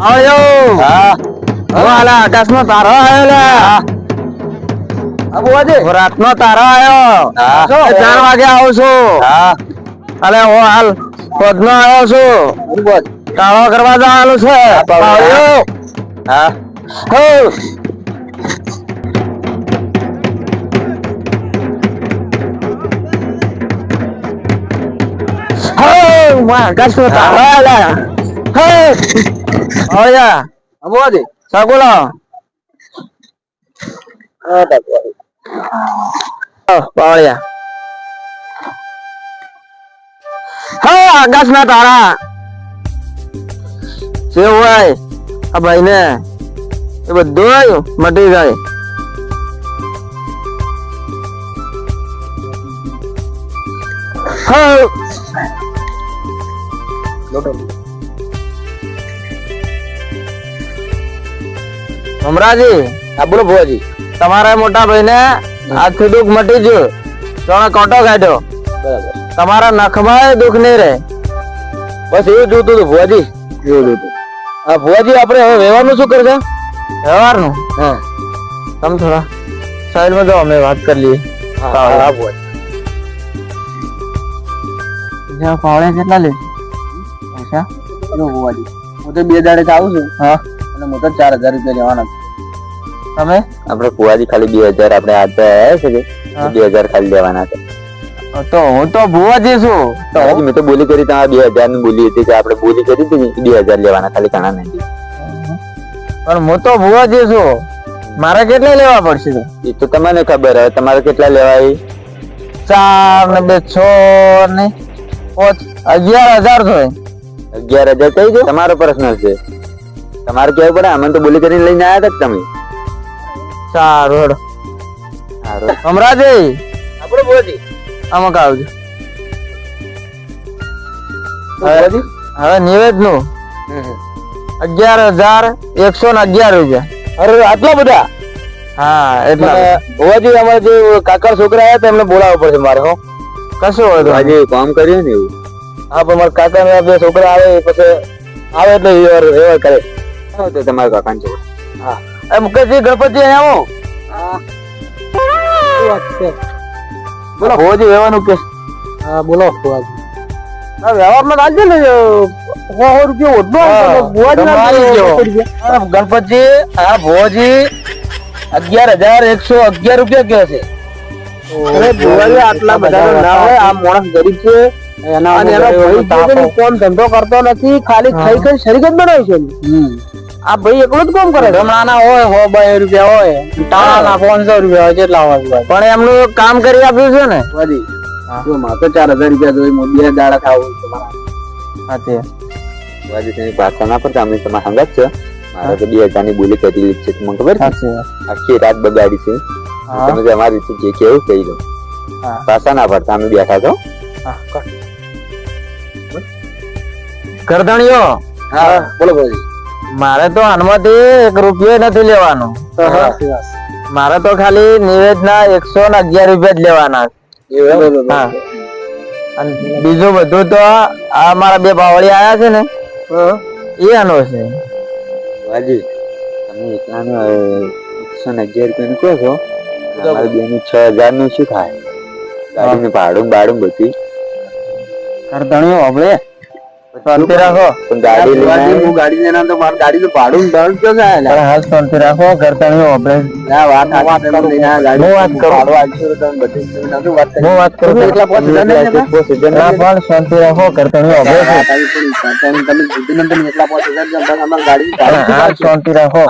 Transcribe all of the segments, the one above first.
આયો. હા. હું આલા તારો આયો લે. બુવાજી રાતનો તારો આયો. હા. એ ચાર વાગે આવું છું. હા. અલે હું હાલ પદનો આવ્યો છું. કાળો કરવા જવાનું છે. હા હો. હો, હું આકાશનો તારો આયો લે. હો. પાવડિયા, આ બુવાજી સગુલો હા તા બુવાજી. હો, પાવડિયા હો આકાશના તારા જે હોય આ ભાઈને એ બધું મટી જાય હો હમરાજી આ બોલો ભુવાજી. તમારા મોટા ભાઈને આજથી દુઃખ મટી ગયું. તમે કોટો કાઢ્યો. તમારા નખમાં દુઃખ નહીં રહે. બસ એવું જોતું હતું ભુવાજી. એવું જોતું હા ભુવાજી આપણે હવે વ્યવહારનું શું કરશે? વ્યવહારનું? હા. તમે થોડા સાઈડમાં જાઓ અમે વાત કરી લઈએ. હા જ્યાં પાવડે કેટલા લે? પૈસા બુવાજી હું તો બે દાડે આવું છું. હા. અને તો ચાર હજાર રૂપિયા લેવાના તમે? આપણે કુવાજી ખાલી બે હજાર આપણે આજે આવ્યા છે કે? બે હજાર ખાલી લેવાના છે. તો હું તો ભુવાજી છું. તો મેં તો બોલી કરી તમારે બે હજારની બોલી હતી કે આપણે બોલી કરી હતી બે હજાર લેવાના ખાલી ઘણા નહીં પણ હું તો ભુવાજી છું. મારે કેટલા લેવા પડશે? તો? એ તો તમને ખબર હવે તમારે કેટલા લેવાય ચાર ને બે છ ને પાંચ અગિયાર હજાર થાય. અગિયાર હજાર કઈ દો તમારો પર્સનલ છે. તમારે કેવું પડે? અમને તો બોલી કરીને લઈને આવ્યા હતા તમે. સારું હેડો. સારું. હમરાજી આપણે બોલી આમાં આવજો. હવે હવે નિવેદનું અગિયાર હજાર એકસો ને અગિયાર રૂપિયા. અરે આટલા બધા? હા એટલે હોવાજી અમારે જે કાકા છોકરા આવ્યા એમને બોલાવવો પડશે મારે હો. કશું હોય આજે કામ કર્યું ને એવું? હા પણ મારા કાકા ના બે છોકરા આવે એ પછી આવે એટલે વ્યવહાર વ્યવહાર કરે. હા તો તમારા કાકા જોડે. હા. એ મુકેશજી ગણપતિ અહીંયા આવો. બોલો. હોજી વ્યવહારનું કે હા બોલો. હોજી વ્યવહારમાં ચાલશે ને સો રૂપિયા ઓછો હા, ગણપતિ હા અગિયાર હજાર એકસો અગિયાર રૂપિયા કહે છે. અરે ભુવાજી આટલા બધા ના હોય આ માણસ ગરીબ છે. એના કોમ ધંધો કરતો નથી ખાલી ખાઈ ખાઈ શરીર જ બનાવે છે આ ભાઈ એકલો જ કામ કરે છે? હોય સો બે રૂપિયા હોય ટાણાના પાંચસો રૂપિયા હોય કેટલા હોય? પણ એમનું કામ કરી આપ્યું છે ને? ભુવાજી જો મારે તો ચાર હજાર રૂપિયા જોઈ હું બે દાડા ખાવું સાચે તમારા સંગાત છે. મારે તો બે ની બોલી કરી છે તમને ખબર છે? આખી રાત બગાડી છે. તમે જે અમારી રીતે જે કેવું કહી દો. હા. પાછા ના પડતા અમે બેઠા છો. હા, કર. ગરદણીઓ. હા બોલો ભુવાજી મારે તો આનમાંથી એક રૂપિયો નથી લેવાનો. મારે તો ખાલી નિવેદના એકસો ને અગિયાર રૂપિયા જ લેવાના. હા. અને બીજું બધું તો આ મારા બે બાવળી આયા છે ને એ આનો છે. ભાજી તમે એકલાનો એકસો ને અગિયાર રૂપિયા કહો છો. અમારે બેનું છ હજારનું શું થાય? ગાડીનું ભાડું બાડું બધું ગરદણીઓ આપણે શાંતિ રાખો. ગાડી લઈને. ગાડી લઈને તો મારે ગાડીનું ભાડું દંડ તો જાય પણ હાલ શાંતિ રાખો ગરદણીઓ આપણે ના વાત સાચી તમે લઈને હું વાત કરું. ભાડું આપ્યું તો તમે બધી તમે નતું વાત કરી. હું વાત કરું. છું. એકલા પાંચ હજાર નહીં ના પણ શાંતિ રાખો. વાત આવી પડી. તમે તમે કીધું ને પાંચ હજાર જેમ બસ હા, શાંતિ રાખો.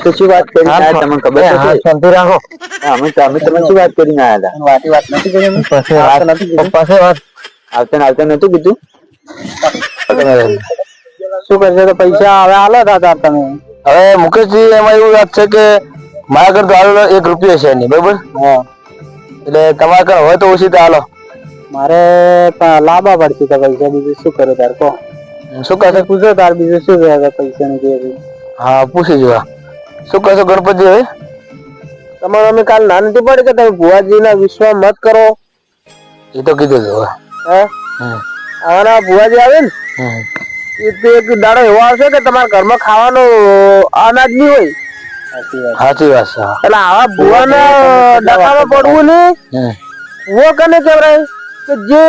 તો શું વાત કરી આયા તમને ખબર હા શાંતિ રાખો. અમે તો- અમે તમને શું વાત કરીને હતા? વાતી વાત નથી કરી પછી વાત પાસે વાત આવતા આવતા નતું કીધું? શું કરશે તો પૈસા હવે આલો હતા તમે. હવે મુકેશજી એમાં એવું વાત છે કે મારા ઘર તો હાલો એક રૂપિયો છે નહીં બરોબર? એટલે તમારા ઘર હોય તો ઓછી તો હાલો મારે લાંબા પડતી તો પૈસા બીજું શું કરો તાર કહો. શું કહેશો પૂછો તાર બીજું શું કહે પૈસા ની જે હા પૂછી જોવા શું કહેશો ગણપતિ હવે? તમારે અમે કાલ ના નથી પડી કે તમે ભુવાજી ના વિશ્વાસ મત કરો. એ તો કીધું હવે. હે. આવાના ભુવાજી આવે ને. એ તો એક દાડો એવો આવશે કે તમારા ઘરમાં ખાવાનો અનાજ નહીં હોય. સાચી વાત. છે એટલે આવા ભુવાના ડખામાં પડવું ને વો કને કહેવાય? કે જે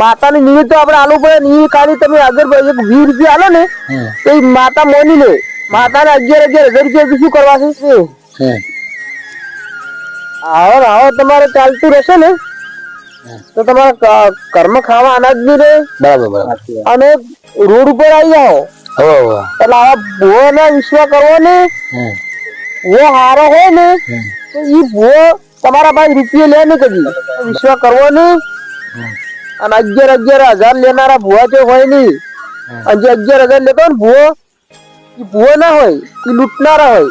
માતાની નિવેદ તો આપણે આલુ પડે ને એ ખાલી તમે આગળ એક વીસ રૂપિયા આલો ને તો એ માતા મોની લે. માતાને અગિયાર અગિયાર હજાર રૂપિયા શું કરવા છે. આવો આવો તમારે ચાલતું રહેશે ને. તો તમારા કર્મ ખાવા અનાજ નહીં? રહે બરાબર. બરાબર અને રોડ ઉપર આવી જાઓ. એટલે આવા ભૂવો ના વિશ્વાસ કરવો ને ભૂવો હારો હોય ને તો એ ભૂવો તમારા પાસે રૂપિયા લે ને કદી. વિશ્વા કરવો ને અને અગિયાર અગિયાર હજાર લેનારા ભૂવા જે હોય નહીં. અને જે અગિયાર હજાર લેતો ને ભૂવો એ ભૂવો ના હોય એ લૂંટનારા હોય.